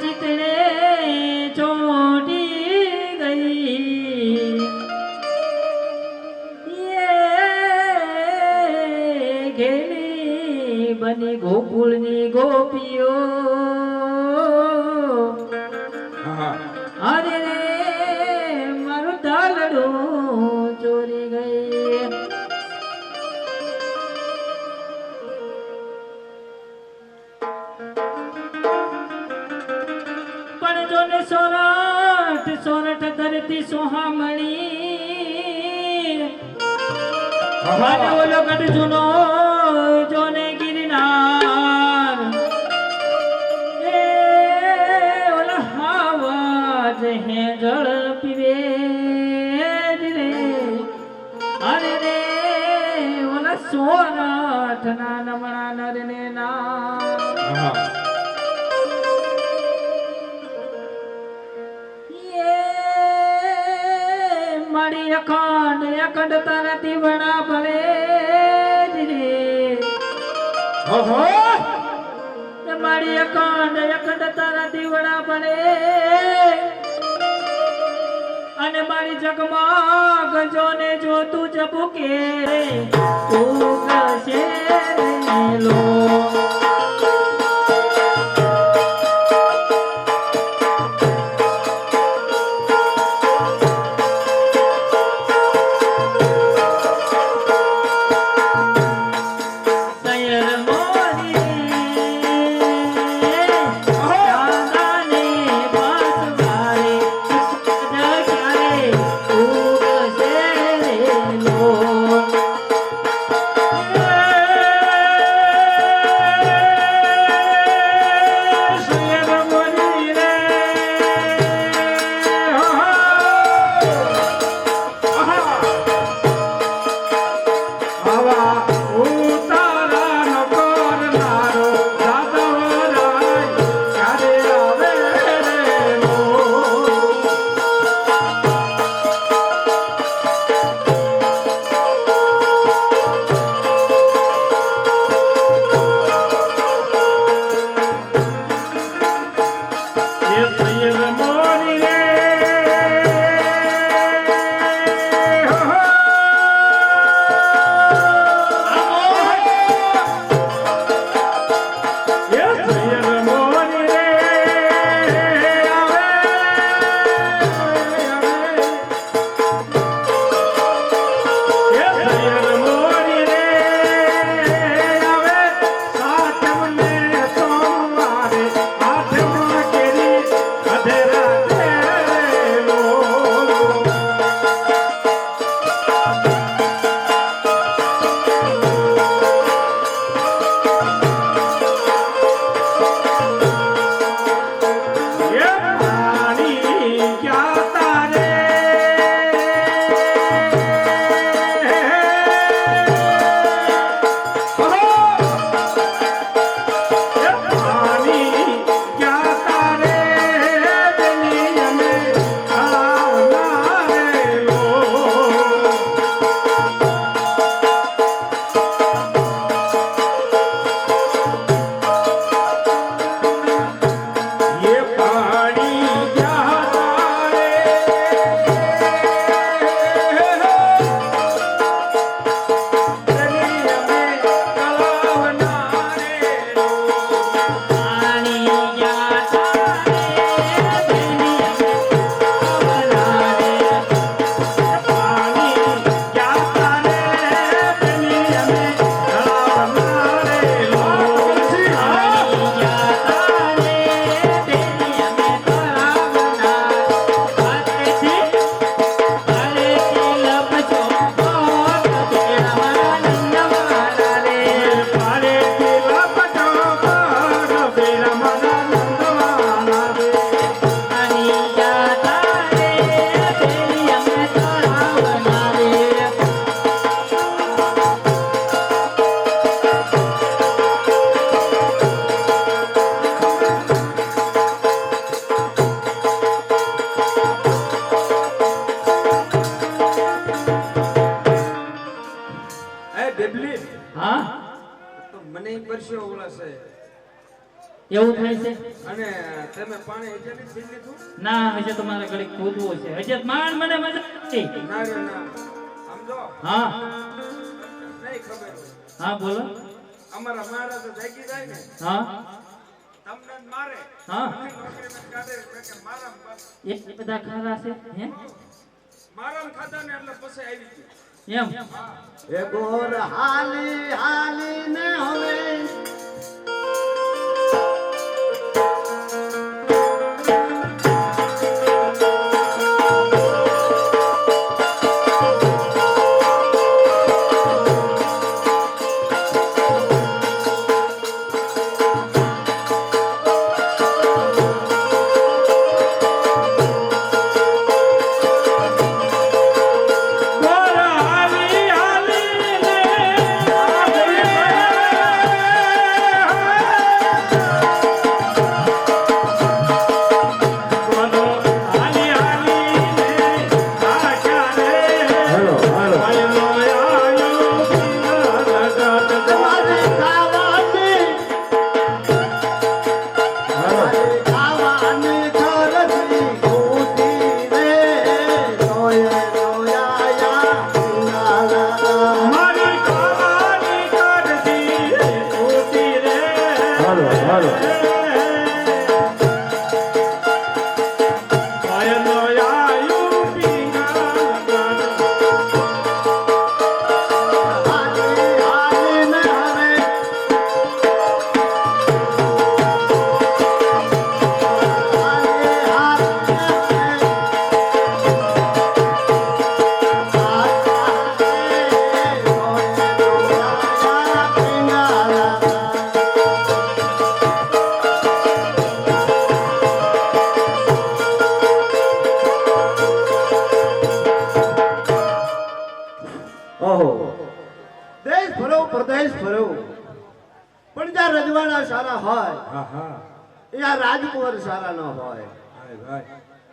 对，对，对 I don't know. ને મારી જગમાં ગંજોને જો તું જબુકે તું કશે લો એવું થાય છે? અને તમે પાણી હજે નથી પી લીધું? ના હજે તો મારે ઘડી કૂદવું છે. હજે માણ મને મજા નથી. ના રે ના. સમજો? હા. નહીં ખબર. હા બોલો. અમારા મહારાજ જાગી જાય ને. હા. તમને મારે. હા. એ બધા ખારા છે હે? મારામ ખાધા ને એટલે પછી આવી ગયું. એમ. એ ગોર હાલી હાલી ને હવે હોય હા રાજકુંવર સારા ન હોય.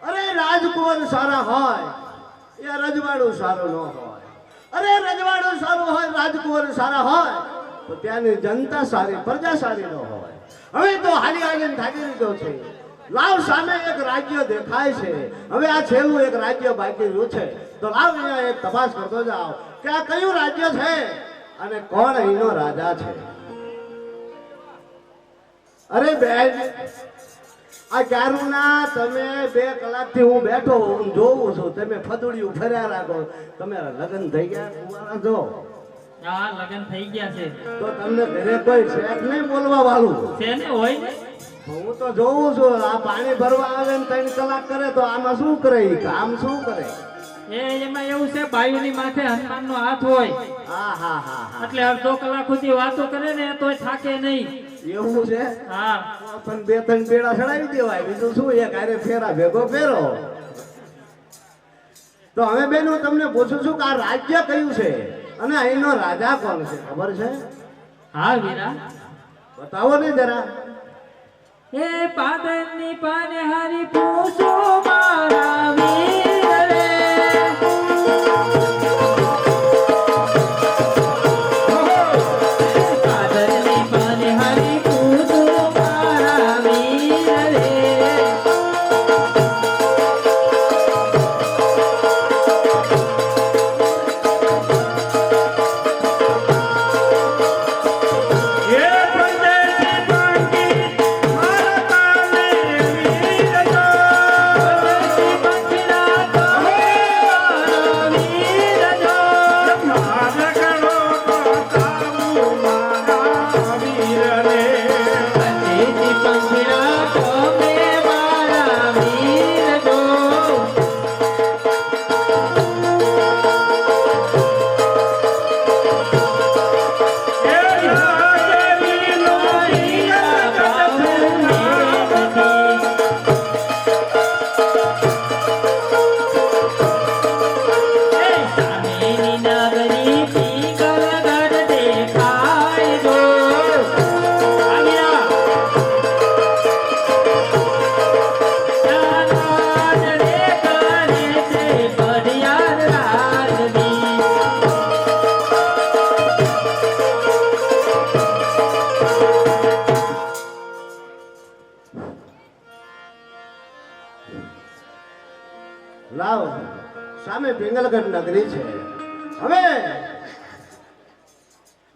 અરે રાજકુંવર સારા હોય. યા રજવાડું સારું ન હોય. અરે રજવાડું સારું હોય રાજકુંવર સારા હોય. તો ત્યાંની જનતા સારી પ્રજા સારી ન હોય. હવે તો હાલી હાલીને થાકી લીધો છે. લાવ સામે એક રાજ્ય દેખાય છે. હવે આ છેલ્લું એક રાજ્ય બાકી રહ્યું છે. તો લાવ અહીંયા એક તપાસ કરતો જાઓ કે આ કયું રાજ્ય છે અને કોણ અહીંનો રાજા છે? અરે બેન આ ચારુના તમે બે કલાકથી હું બેઠો હું જોઉં છું. તમે ફદુડિયું ફર્યા રાખો. તમે લગ્ન થઈ ગયા કુંવારા જો હા લગન થઈ ગયા છે. તો તમને ઘરે કોઈ શેખ નહીં બોલવા વાળું? છે ને હોય હું તો જોઉં છું. આ પાણી ભરવા આવે ને ત્રણ કલાક કરે તો આમાં શું કરે કામ શું કરે? એ એમાં એવું છે બાયુની માથે હનુમાનનો હાથ હોય. હા હા હા હા. એટલે અડધો કલાક સુધી વાતો કરે ને તો થાકે નહીં. એવું છે? હા. પણ બે ત્રણ બેડા ચડાવી દેવાય. બીજું શું એક હારે ફેરા ભેગો ફેરો. તો હવે બેન હું તમને પૂછું છું કે આ રાજ્ય કયું છે? અને અહીંનો રાજા કોણ છે? ખબર છે? હા વીરા. બતાવો ને જરા. એ પાદરની પાને હારી પૂછો મારા લાવ, સામે પિંગલગઢ નગરી છે. હવે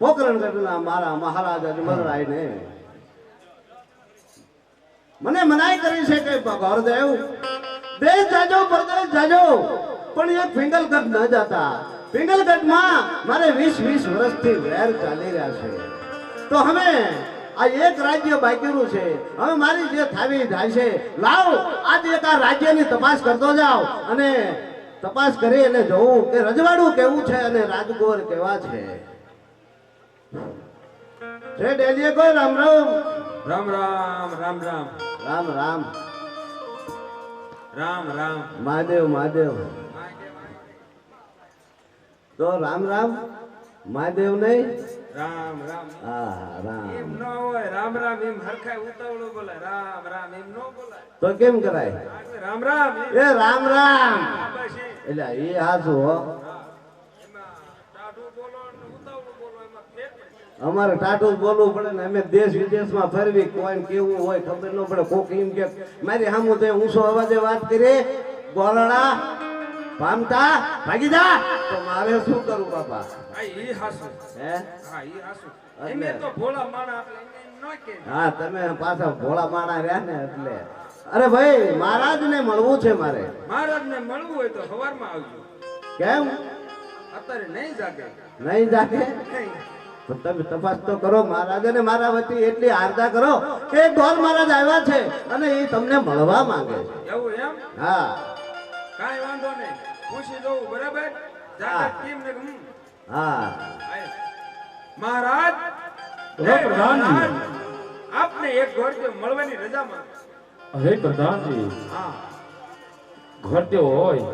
પોકરણગઢના મારા મહારાજ અજમલરાયને મને મનાઈ કરી છે કે ગૌરદેવ દેશ જાજો પરદેશ જાજો, પણ એ પિંગલગઢ ન જતા. પિંગલગઢમાં મારે વીસ વીસ વર્ષથી વેર ચાલી રહ્યા છે. તો હવે આ એક રાજ્ય બાકીનું છે. હવે મારી જે થાવી થાય છે લાવ આજ એક આ રાજ્યની તપાસ કરતો જાવ અને તપાસ કરી અને જોવું કે રજવાડું કેવું છે અને રાજગોર કેવા છે. ડેલીએ કોઈ રામ રામ. રામ રામ રામ રામ. રામ રામ. રામ રામ. મહાદેવ મહાદેવ. તો રામ રામ મહાદેવ નહીં. રામ રામ. હા એમ ન હોય રામ રામ એમ હરખાય ઉતાવળું બોલાય. રામ રામ એમ ન બોલાય. તો કેમ કરાય? રામ રામ એ રામ રામ. આ બસ એ. એટલે એ હાસું હો. એમાં ટાઢું બોલો ને ઉતાવળું બોલો એમાં ફેર પડે. અમારે ટાટું બોલવું પડે ને અમે દેશ વિદેશમાં ફરવી કોઈ કેવું હોય ખબર ન પડે. કોક એમ કે મારી સામું તો ઊંચો અવાજે વાત કરી. ગોરડા પામતા? ભાગી જા તો મારે શું કરવું બાપા? આ ઈ હાસુ. હે? હા ઈ હાસુ. એમે તો ભોળા માણા આપણે એને ન કે. હા તમે પાછા ભોળા માણા રહ્યા ને એટલે. અરે ભાઈ મહારાજને મળવું છે મારે. મહારાજને મળવું હોય તો સવારમાં આવજો. કેમ? અત્યારે નહીં જાગે. નહીં જાગે? તમે તપાસ તો કરો મહારાજને મારા વતી એટલી આરતા કરો કે ઢોલ મહારાજ આવ્યા છે અને એ તમને મળવા માંગે છે. એવું એમ? હા. કાંઈ વાંધો નહીં. પૂછી દઉં બરાબર? હા. કેમ ને હમ હા? મહારાજ હે પ્રધાનજી. આપને એક ગોરદેવ મળવાની રજા માંગે. હે પ્રધાનજી. હા. ઘરદેવ હોય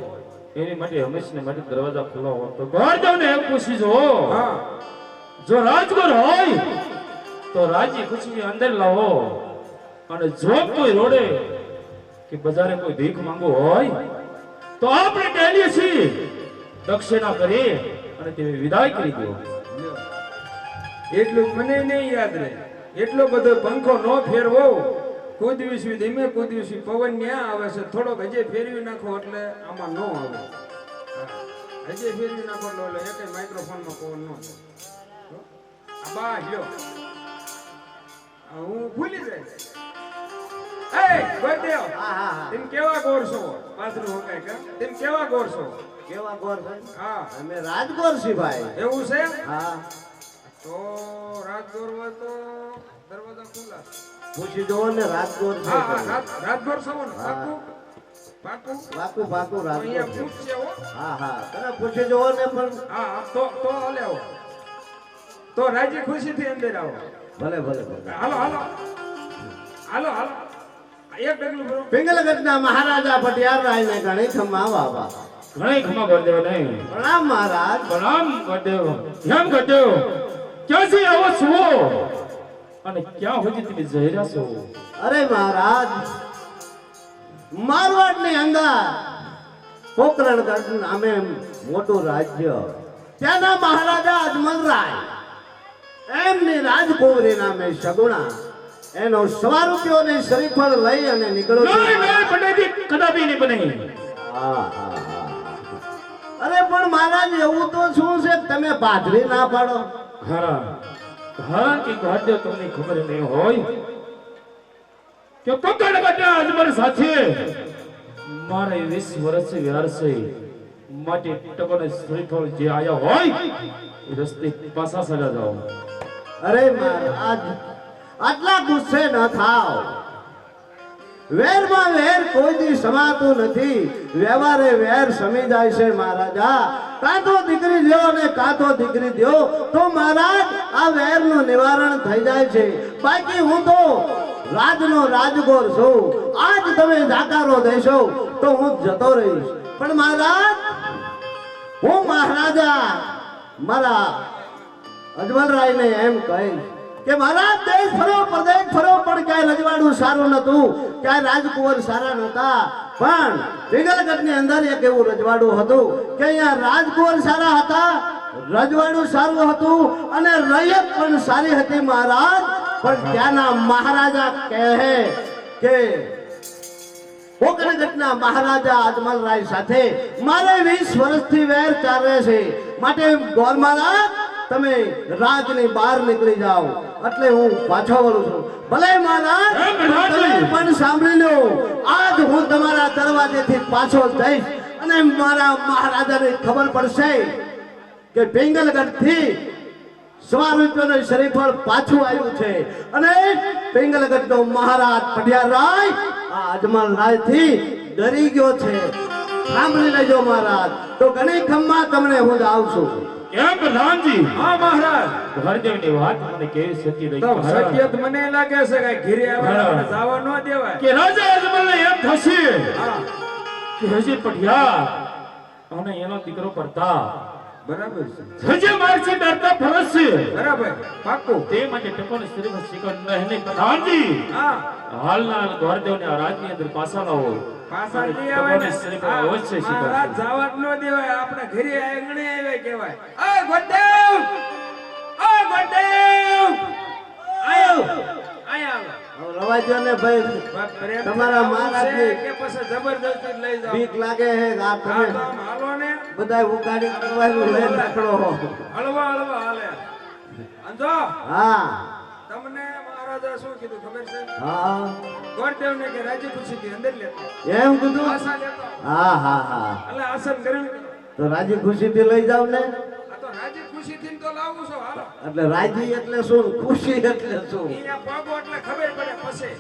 એની માટે હંમેશા માટે દરવાજા ખુલ્લા હોય તો ઘરદેવને એમ પૂછી જો. હા. જો રાજગર હોય તો રાજી ખુશી અંદર લાવો. અને જો કોઈ રોડે કે બજારે કોઈ ભીખ માંગો હોય તો આપણે કહીએ છીએ. દક્ષિણા કરી અને તે વિદાય કરી દો. એટલું મને નહીં યાદ રહે. એટલો બધો પંખો ન ફેરવો. કુદવીસી ધીમે કુદવીસી પવન ન્યા આવે છે. થોડોક હજે ફેરવી નાખો એટલે આમાં ન આવે. હજે ફેરવી નાખો એટલે એકેય માઇક્રોફોનમાં પવન ન આ બા લ્યો હું ભૂલી જાય. એ ગોરદેવ હા હા હા. તેમ કેવા ગોર છો? પાછળ હોકાય કે? તેમ કેવા ગોર છો? કેવા ગોર છે? હા. અમે રાજગોર ભાઈ. એવું છે હા. તો રાજગોર હોય તો દરવાજા ખુલ્લા છે. પૂછી જોવો ને રાજગોર છે હા રાજગોર છો ને પાકું? પાકું? પાકું પાકું રાજગોર છે. હો. હા હા. તમે પૂછી જોવો ને પણ. હા હા, તો તો હાલે આવો તો રાજી ખુશીથી અંદર આવો. ભલે ભલે ભલે. હાલો હાલો. હાલો હાલો. એક ડગલું ભરો પિંગલગઢના મહારાજા પટિયાર રાયને ઘણી ખમા ગરદેવ નહીં. પ્રણામ મહારાજ. પ્રણામ ગરદેવ. કેમ ગરદેવ ક્યાંથી આવો છો અને ક્યાં સુધી તમે જઈ રહ્યા છો? અરે મહારાજ મારવાડની અંદર પોકરણગઢ નામે મોટું રાજ્ય. ત્યાંના મહારાજા અજમલરાય એમની રાજકુમારી નામે સગુણા એનો સવા રૂપિયોની શ્રીફળ લઈ અને નીકળો પંડિતજી કદાપી નહીં બને. અરે પણ મહારાજ એવું તો શું છે? તમે પાથરી ના પાડો. હા. હા કે ગરદેવ તમને ખબર નહીં હોય કે પકડ બટા અજમલ સાથે. મારે 20 વર્ષ વ્યાર છે. માટે ટકોને શ્રીફળ જે આયા હોય રસ્તે પાછા સજા જાઓ. અરે મહારાજ આટલા ગુસ્સે ન થાવ. વેરમાં વેર કોઈ દી સમાતું નથી. વ્યવહારે વેર સમી જાય છે મહારાજા. કાં તો દીકરી દો અને કાં તો દીકરી દ્યો. તો મહારાજ, આ વેરનું નિવારણ થઈ જાય છે. બાકી હું તો રાજનો રાજગોર છું. આજ તમે જાકારો દેશો, તો હું જતો રહીશ. પણ મહારાજ, હું મહારાજા, મારા અજમલરાયને એમ કહીશ. કે મારા દેશ ફરો પ્રદેશ ફરો પણ ક્યાંય રજવાડું સારું નતું ક્યાંય રાજકુંવર સારા નતા પણ વિગલગઢની અંદર એક એવું રજવાડું હતું કે અહીંયા રાજકુંવર સારા હતા, રજવાડું સારું હતું અને રૈયત પણ સારી હતી મહારાજ. પણ ત્યાંના મહારાજા કહે કે કોકણગઢના મહારાજા અજમલ રાય સાથે મારે વીસ વર્ષથી વેર ચાલે છે. માટે ગોર તમે રાજની બહાર નીકળી જાઓ. એટલે હું પાછો વળું છું. ભલે મહારાજ તમે પણ સાંભળી લો. આજ હું તમારા દરવાજેથી પાછો જઈશ અને મારા મહારાજાને ખબર પડશે કે પિંગલગઢથી સવા રૂપિયાનું શ્રીફળ પાછું આવ્યું છે. અને પિંગલગઢનો મહારાજ પઢિયાર રાય આ અજમલ રાય ડરી ગયો છે. સાંભળી લેજો મહારાજ. તો ઘણી ખમ્મા તમને હું જાઉં છું. કેમ પ્રધાનજી! હા મહારાજ. ઘરદેવની વાત મને કેવી સતી રહી? તો મહારાજ. મને લાગે છે કે ઘીરે જવા ન દેવાય. કે રાજા અજમલને એમ થશે કે હજી પઢિયા અને એનો દીકરો કરતા બરાબર છે. હજી મારથી ડરતા ફરજ છે બરાબર. પાક્કું. તે માટે ટકોર શ્રીમદ શિખર નહીં પ્રધાનજી. હા. હાલના ગોરદેવને આ રાજની અંદર પાછા લાવો. પાછા નહીં આવે ને ટકોરની શ્રીફળ હા, અવશ્ય મહારાજ જવા ન દેવાય આપણે ઘરે આંગણે આવે કહેવાય. આ ગોડદેવ આ ગોડદેવ આયો! આયા હવે ને ભાઈ તમારા કરાવવું કે પછી જબરદસ્તી લઈ જાઓ. બીક લાગે હે આ તમે હાલો ને. બધા ઉગાડી કરવાનું લઈ નાખડો હળવા હળવા હાલે અંજો હા. તમને મહારાજા શું કીધું ખબર છે? હા. ગોરદેવ ને કે રાજી ખુશીથી અંદર લેતો એમ કીધું? આશા લેતો હા હા હા. એટલે આસન કર્યું તો રાજી ખુશીથી લઈ જાવ ને. તો રાજી ખુશીથી તો લાવું છું હાલો. એટલે રાજી એટલે શું? ખુશી એટલે શું? અહીંયા પગો એટલે ખબર પડે પછી.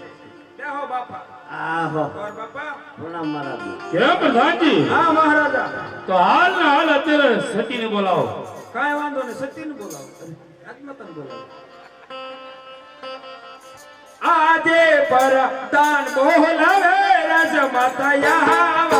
બેહો બાપા. આહો ગોર બાપા. પ્રણામ મહારાજ કેમ પ્રધાનજી? હા મહારાજા. તો હાલ ને હાલ અત્યારે સતીને બોલાવો. કાંઈ વાંધો નહીં સતીને બોલાવો. બોલાવો. આજે પરદાન બોલાવે રાજમાતા આવાજો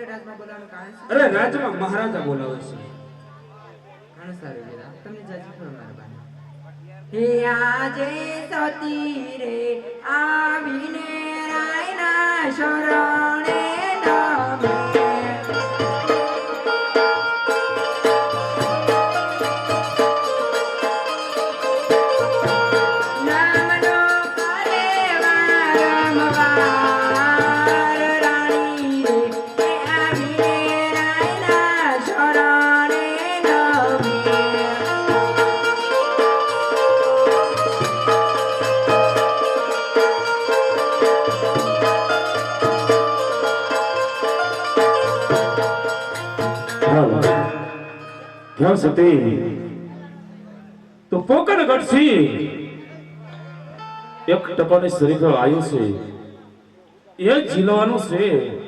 અરે રાજમાં મહારાજા બોલાવે છે. ઘણું સારું વીરા તમને જાજી પણ મહેરબાની હે આજે સતી રે આવીને રાયના શરણે સતી તો પોકણ ઘટસી એક ટકોની શરીર આવ્યું છે. એ ઝીલવાનું છે.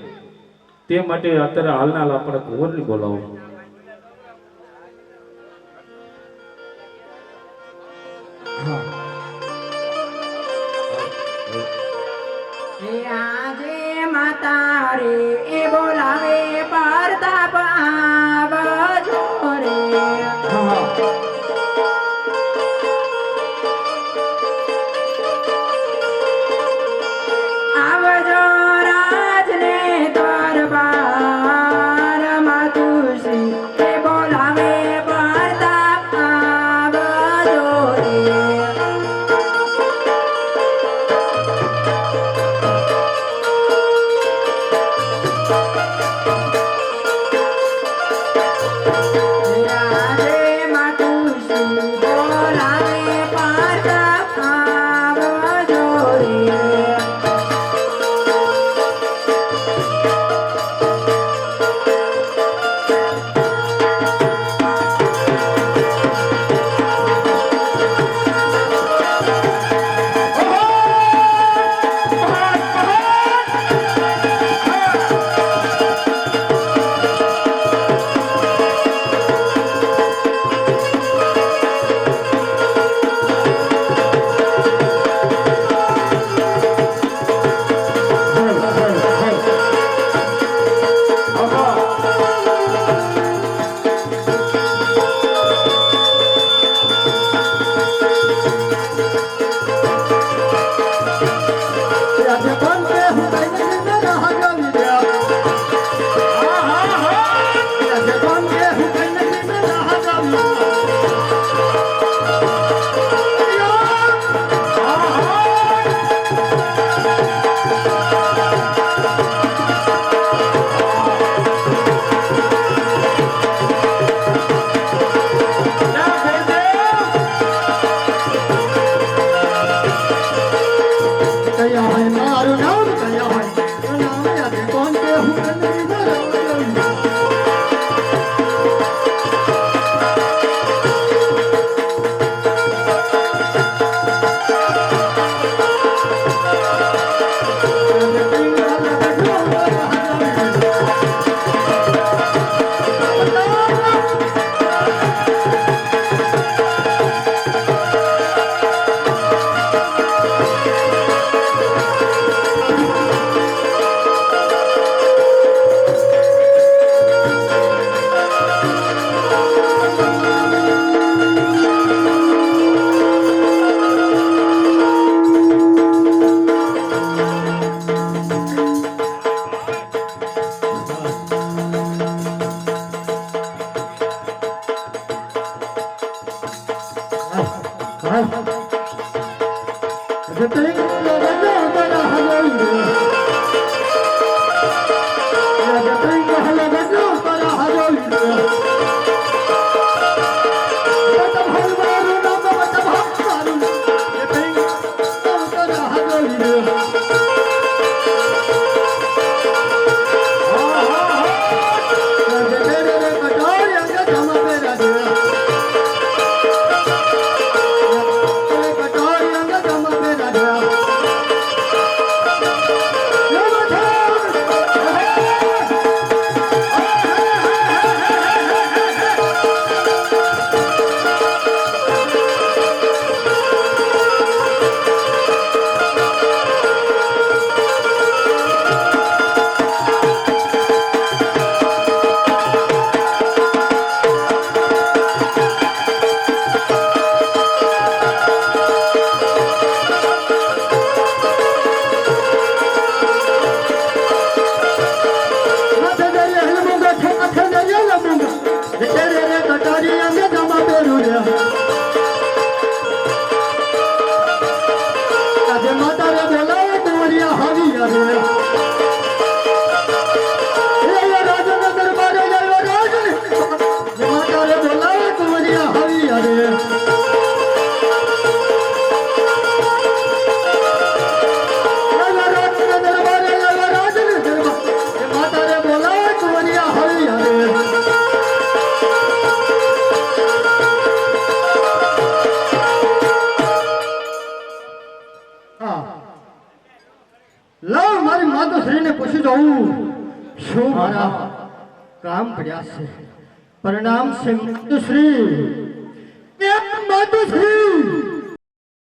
તે માટે અત્યારે હાલના આપણે કુંવરને બોલાવો.